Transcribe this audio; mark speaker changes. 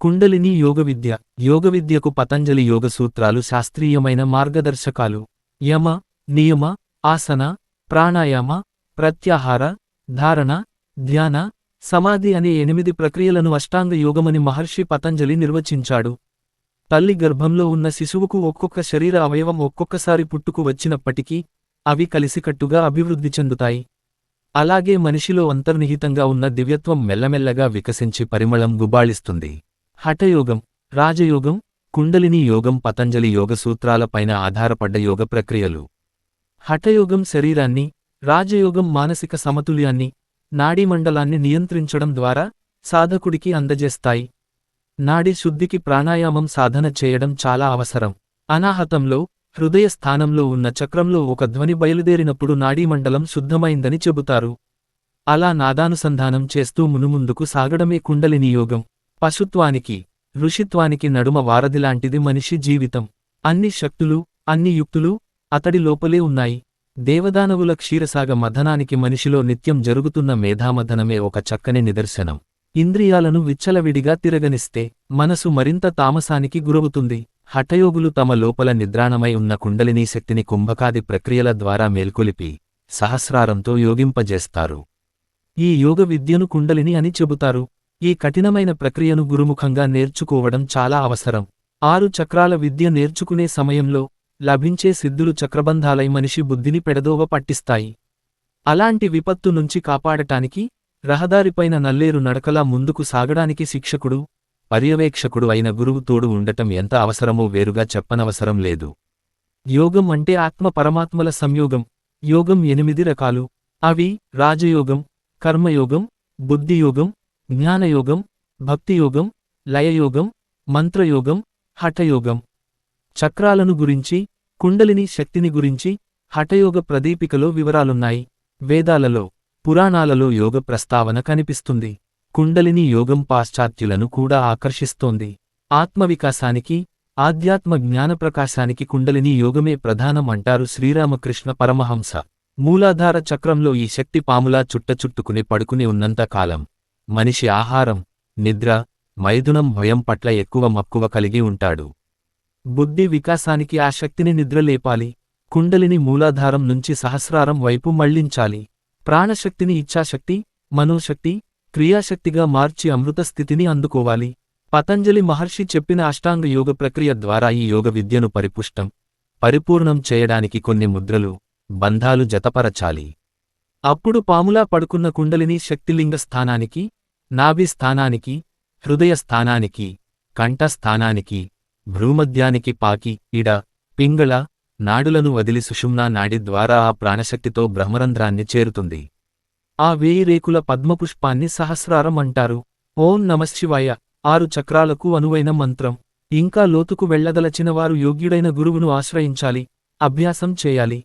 Speaker 1: కుండలిని యోగ విద్య యోగ విద్యకు పతంజలి యోగ సూత్రాలు శాస్త్రీయమైన మార్గదర్శకాలు. యమ నియమ ఆసన ప్రాణాయామ ప్రత్యాహార ధారణ ధ్యాన సమాధి అనే ఎనిమిది ప్రక్రియలను అష్టాంగ యోగమని మహర్షి పతంజలి నిర్వచించాడు. తల్లి గర్భంలో ఉన్న శిశువుకు ఒక్కొక్క శరీర అవయవం ఒక్కొక్కసారి పుట్టుకు వచ్చినప్పటికీ అవి కలిసికట్టుగా అభివృద్ధి చెందుతాయి. అలాగే మనిషిలో అంతర్నిహితంగా ఉన్న దివ్యత్వం మెల్లమెల్లగా వికసించి పరిమళం గుబాళిస్తుంది. హఠయోగం రాజయోగం కుండలిని యోగం పతంజలి యోగ సూత్రాలపైన ఆధారపడ్డ యోగ ప్రక్రియలు. హఠయోగం శరీరాన్ని రాజయోగం మానసిక సమతుల్యాన్ని నాడీమండలాన్ని నియంత్రించడం ద్వారా సాధకుడికి అందజేస్తాయి. నాడి శుద్ధికి ప్రాణాయామం సాధన చేయడం చాలా అవసరం. అనాహతంలో హృదయ స్థానంలో ఉన్న చక్రంలో ఒక ధ్వని బయలుదేరినప్పుడు నాడీమండలం శుద్ధమైందని చెబుతారు. అలా నాదానుసంధానం చేస్తూ మునుముందుకు సాగడమే కుండలిని యోగం. పశుత్వానికి ఋషిత్వానికి నడుమ వారధిలాంటిది మనిషి జీవితం. అన్ని శక్తులు అన్ని యుక్తులు అతడి లోపలే ఉన్నాయి. దేవదానవుల క్షీరసాగ మథనానికి మనిషిలో నిత్యం జరుగుతున్న మేధామథనమే ఒక చక్కని నిదర్శనం. ఇంద్రియాలను విచ్చలవిడిగా తిరగనిస్తే మనసు మరింత తామసానికి గురవుతుంది. హఠయోగులు తమ లోపల నిద్రాణమై ఉన్న కుండలినీ శక్తిని కుంభకాది ప్రక్రియల ద్వారా మేల్కొలిపి సహస్రారంతో యోగింపజేస్తారు. ఈ యోగ విద్యను కుండలిని అని చెబుతారు. ఈ కఠినమైన ప్రక్రియను గురుముఖంగా నేర్చుకోవడం చాలా అవసరం. ఆరు చక్రాల విద్య నేర్చుకునే సమయంలో లభించే సిద్ధులు చక్రబంధాలై మనిషి బుద్ధిని పెడదోవ పట్టిస్తాయి. అలాంటి విపత్తు నుంచి కాపాడటానికి రహదారిపైన నల్లేరు నడకలా ముందుకు సాగడానికి శిక్షకుడు పర్యవేక్షకుడు అయిన గురువు తోడు ఉండటం ఎంత అవసరమో వేరుగా చెప్పనవసరం లేదు. యోగం అంటే ఆత్మ పరమాత్మల సంయోగం. యోగం ఎనిమిది రకాలు. అవి రాజయోగం కర్మయోగం బుద్ధియోగం జ్ఞానయోగం భక్తియోగం లయయోగం మంత్రయోగం హఠయోగం. చక్రాలను గురించి కుండలిని శక్తిని గురించి హఠయోగ ప్రదీపికలో వివరాలున్నాయి. వేదాలలో పురాణాలలో యోగ ప్రస్తావన కనిపిస్తుంది. కుండలిని యోగం పాశ్చాత్యులను కూడా ఆకర్షిస్తోంది. ఆత్మవికాసానికి ఆధ్యాత్మ జ్ఞానప్రకాశానికి కుండలిని యోగమే ప్రధానం అంటారు శ్రీరామకృష్ణ పరమహంస. మూలాధార చక్రంలో ఈ శక్తి పాములా చుట్టచుట్టుకుని పడుకుని ఉన్నంత కాలం. మనిషి ఆహారం నిద్ర మైథునం భయం పట్ల ఎక్కువ మక్కువ కలిగి ఉంటాడు. బుద్ధి వికాసానికి ఆ శక్తిని నిద్రలేపాలి కుండలిని మూలాధారం నుంచి సహస్రారం వైపు మళ్ళించాలి. ప్రాణశక్తిని ఇచ్ఛాశక్తి మనోశక్తి క్రియాశక్తిగా మార్చి అమృత స్థితిని అందుకోవాలి. పతంజలి మహర్షి చెప్పిన అష్టాంగ యోగ ప్రక్రియ ద్వారా ఈ యోగ విద్యను పరిపుష్టం పరిపూర్ణం చేయడానికి కొన్ని ముద్రలు బంధాలు జతపరచాలి. అప్పుడు పాములా పడుకున్న కుండలిని శక్తిలింగ స్థానానికి నాభి స్థానానికి హృదయ స్థానానికి కంఠస్థానానికి భ్రూమధ్యానికి పాకి ఇడ పింగళ నాడులను వదిలి సుషుమ్నా నాడి ద్వారా ఆ ప్రాణశక్తితో బ్రహ్మరంధ్రాన్ని చేరుతుంది. ఆ వేయి రేకుల పద్మపుష్పాన్ని సహస్రారం అంటారు. ఓం నమశివాయ ఆరు చక్రాలకు అనువైన మంత్రం. ఇంకా లోతుకు వెళ్ళదలచినవారు యోగ్యుడైన గురువును ఆశ్రయించాలి. అభ్యాసం చేయాలి.